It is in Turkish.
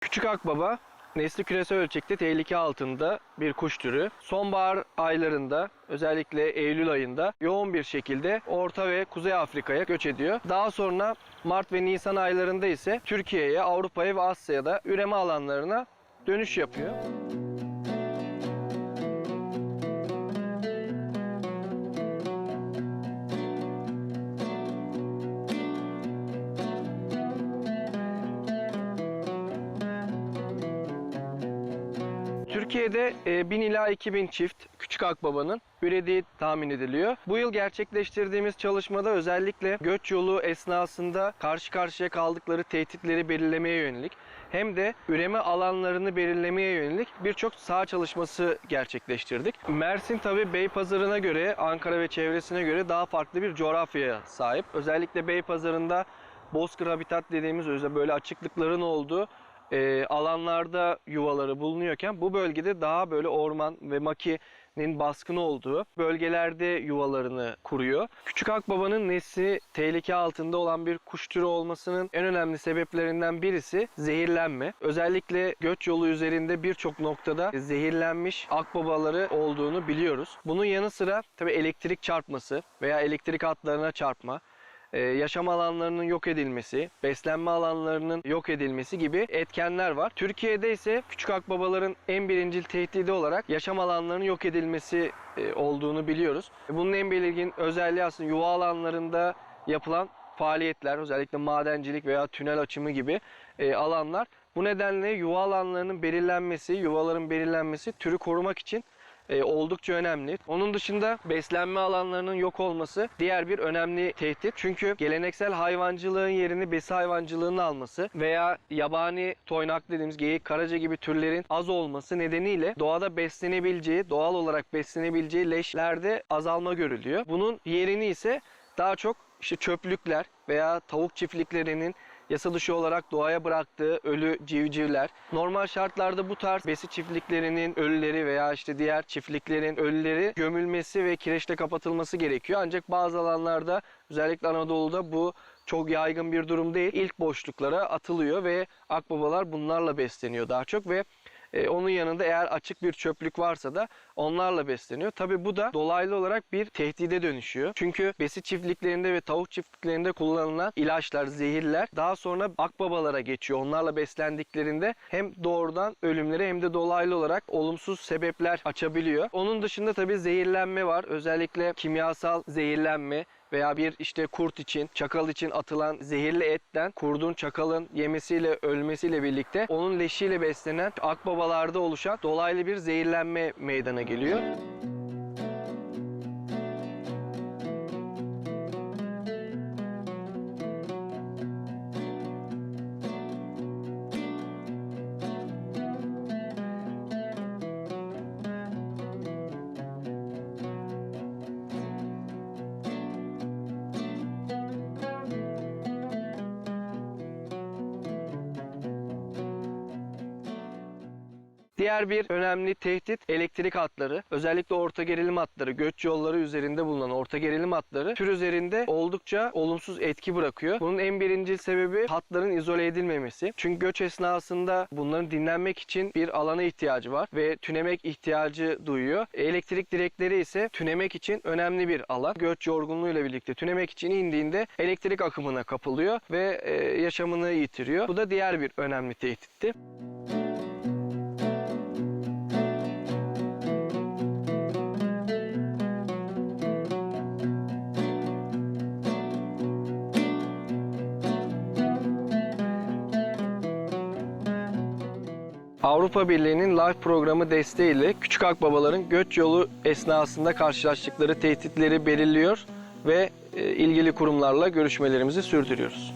Küçük akbaba nesli küresel ölçekte tehlike altında bir kuş türü. Sonbahar aylarında özellikle Eylül ayında yoğun bir şekilde Orta ve Kuzey Afrika'ya göç ediyor. Daha sonra Mart ve Nisan aylarında ise Türkiye'ye, Avrupa'ya ve Asya'da üreme alanlarına dönüş yapıyor. Türkiye'de e, 1000 ila 2000 çift küçük akbabanın ürediği tahmin ediliyor. Bu yıl gerçekleştirdiğimiz çalışmada özellikle göç yolu esnasında karşı karşıya kaldıkları tehditleri belirlemeye yönelik hem de üreme alanlarını belirlemeye yönelik birçok saha çalışması gerçekleştirdik. Mersin tabi Beypazarı'na göre, Ankara ve çevresine göre daha farklı bir coğrafyaya sahip. Özellikle Beypazarı'nda bozkır habitat dediğimiz özel böyle açıklıkların olduğu e, alanlarda yuvaları bulunuyorken bu bölgede daha böyle orman ve makinin baskın olduğu bölgelerde yuvalarını kuruyor. Küçük akbabanın nesli tehlike altında olan bir kuş türü olmasının en önemli sebeplerinden birisi zehirlenme. Özellikle göç yolu üzerinde birçok noktada zehirlenmiş akbabaları olduğunu biliyoruz. Bunun yanı sıra tabii elektrik çarpması veya elektrik hatlarına çarpma yaşam alanlarının yok edilmesi, beslenme alanlarının yok edilmesi gibi etkenler var. Türkiye'de ise küçük akbabaların en birincil tehdidi olarak yaşam alanlarının yok edilmesi e, olduğunu biliyoruz. Bunun en belirgin özelliği aslında yuva alanlarında yapılan faaliyetler, özellikle madencilik veya tünel açımı gibi e, alanlar. Bu nedenle yuva alanlarının belirlenmesi, yuvaların belirlenmesi türü korumak için e, oldukça önemli. Onun dışında beslenme alanlarının yok olması diğer bir önemli tehdit. Çünkü geleneksel hayvancılığın yerini besi hayvancılığının alması veya yabani toynak dediğimiz geyik, karaca gibi türlerin az olması nedeniyle doğada beslenebileceği, doğal olarak beslenebileceği leşlerde azalma görülüyor. Bunun yerini ise daha çok işte çöplükler veya tavuk çiftliklerinin yasa dışı olarak doğaya bıraktığı ölü civcivler. Normal şartlarda bu tarz besi çiftliklerinin ölüleri veya işte diğer çiftliklerin ölüleri gömülmesi ve kireçle kapatılması gerekiyor. Ancak bazı alanlarda özellikle Anadolu'da bu çok yaygın bir durum değil. İlk boşluklara atılıyor ve akbabalar bunlarla besleniyor daha çok ve e, onun yanında eğer açık bir çöplük varsa da onlarla besleniyor. Tabi bu da dolaylı olarak bir tehdide dönüşüyor. Çünkü besi çiftliklerinde ve tavuk çiftliklerinde kullanılan ilaçlar, zehirler daha sonra akbabalara geçiyor. Onlarla beslendiklerinde hem doğrudan ölümleri hem de dolaylı olarak olumsuz sebepler açabiliyor. Onun dışında tabi zehirlenme var. Özellikle kimyasal zehirlenme veya bir işte kurt için, çakal için atılan zehirli etten kurdun, çakalın yemesiyle, ölmesiyle birlikte onun leşiyle beslenen akbabalarda oluşan dolaylı bir zehirlenme meydana geliyor. Diğer bir önemli tehdit elektrik hatları. Özellikle orta gerilim hatları, göç yolları üzerinde bulunan orta gerilim hatları tür üzerinde oldukça olumsuz etki bırakıyor. Bunun en birinci sebebi hatların izole edilmemesi. Çünkü göç esnasında bunların dinlenmek için bir alana ihtiyacı var ve tünemek ihtiyacı duyuyor. Elektrik direkleri ise tünemek için önemli bir alan. Göç yorgunluğuyla birlikte tünemek için indiğinde elektrik akımına kapılıyor ve e, yaşamını yitiriyor. Bu da diğer bir önemli tehditti. Avrupa Birliği'nin LIFE programı desteğiyle küçük akbabaların göç yolu esnasında karşılaştıkları tehditleri belirliyor ve e, ilgili kurumlarla görüşmelerimizi sürdürüyoruz.